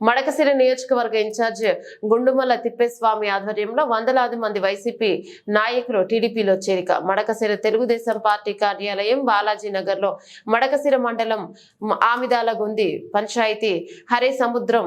మడకసిర నియోజకవర్గ ఇన్ఛార్జ్ గుండుమల తిప్పేస్వామి ఆధ్వర్యంలో వందలాది మంది వైసీపీ నాయకులు టీడీపీలో చేరిక. మడకసిరి తెలుగుదేశం పార్టీ కార్యాలయం బాలాజీ నగర్లో మడకసిర మండలం ఆమిదాల గుంది పంచాయతీ హరే సముద్రం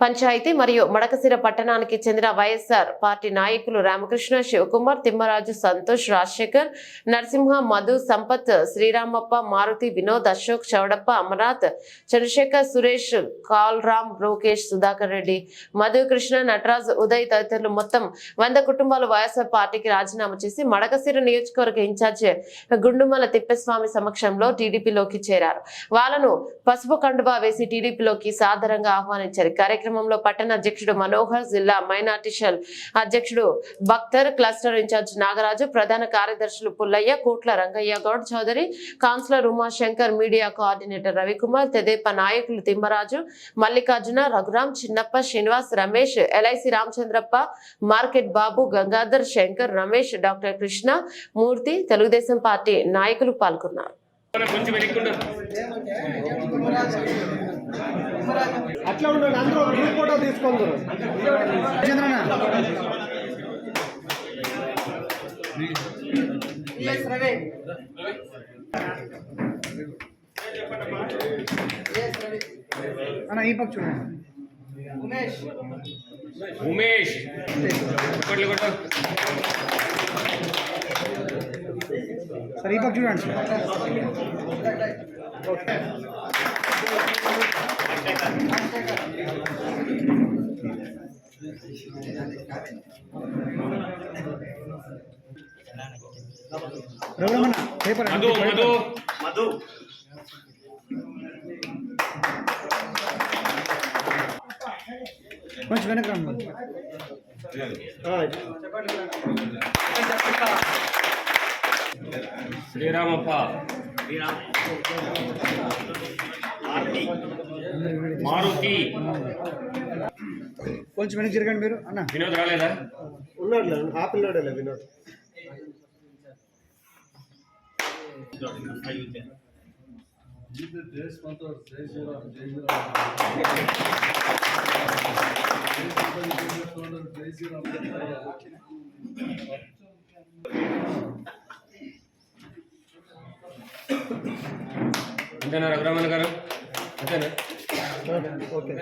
పంచాయతీ మరియు మడకసిర పట్టణానికి చెందిన వైఎస్ఆర్ పార్టీ నాయకులు రామకృష్ణ శివకుమార్ తిమ్మరాజు సంతోష్ రాజశేఖర్ నరసింహ మధు సంపత్ శ్రీరామప్ప మారుతి వినోద్ అశోక్ చౌడప్ప అమరాత్ చంద్రశేఖర్ సురేష్ కాల్రామ్ లోకేష్ సుధాకర్ రెడ్డి మధు కృష్ణ నటరాజ్ ఉదయ్ తదితరులు మొత్తం వంద కుటుంబాలు వైఎస్ఆర్ పార్టీకి రాజీనామా చేసి మడకసిర నియోజకవర్గ ఇన్ఛార్జ్ గుండుమల తిప్పస్వామి సమక్షంలో టీడీపీలోకి చేరారు. వాళ్ళను పసుపు కండువా వేసి టీడీపీలోకి సాదరంగా ఆహ్వానించారు. కార్యక్రమం కార్యక్రమంలో పట్టణ అధ్యక్షుడు మనోహర్ జిల్లా మైనార్టీ సెల్ అధ్యక్షుడు బక్తర్ క్లస్టర్ ఇన్ఛార్జ్ నాగరాజు ప్రధాన కార్యదర్శులు Pullaiah Kotla Rangaiah Goud Chowdary councillor Umashankar media coordinator Ravikumar తెదేప నాయకులు Thimmaraju Mallikarjuna Raghuram Chinnappa Srinivas Ramesh LIC Ramachandrappa market Babu Gangadhar Shankar Ramesh doctor Krishna Murthy Telugu Desam party నాయకులు పాల్గొన్నారు. కొంచెం అట్లా ఉండండి అందరూ group photo తీసుకుందరు Chandranna అన్న ఈ పక్క చూడండి. ఉమేష్. కొట్లు కొట్టు సరే ఈ పక్క చూడండి. Sir Raghuramana paper Madhu. Madhu. Madhu. కొంచెం వెనక రండి. శ్రీరామప్ప. ఆర్తి మారుతి. కొంచెం వెనక్కి తిరగండి మీరు. అన్న. వినోద్ రాలేదా? ఉన్నాడు ఆ పిల్లాడే వినోద్. అంతేనా రఘురామన్ గారు? అంతేనా? ఓకే.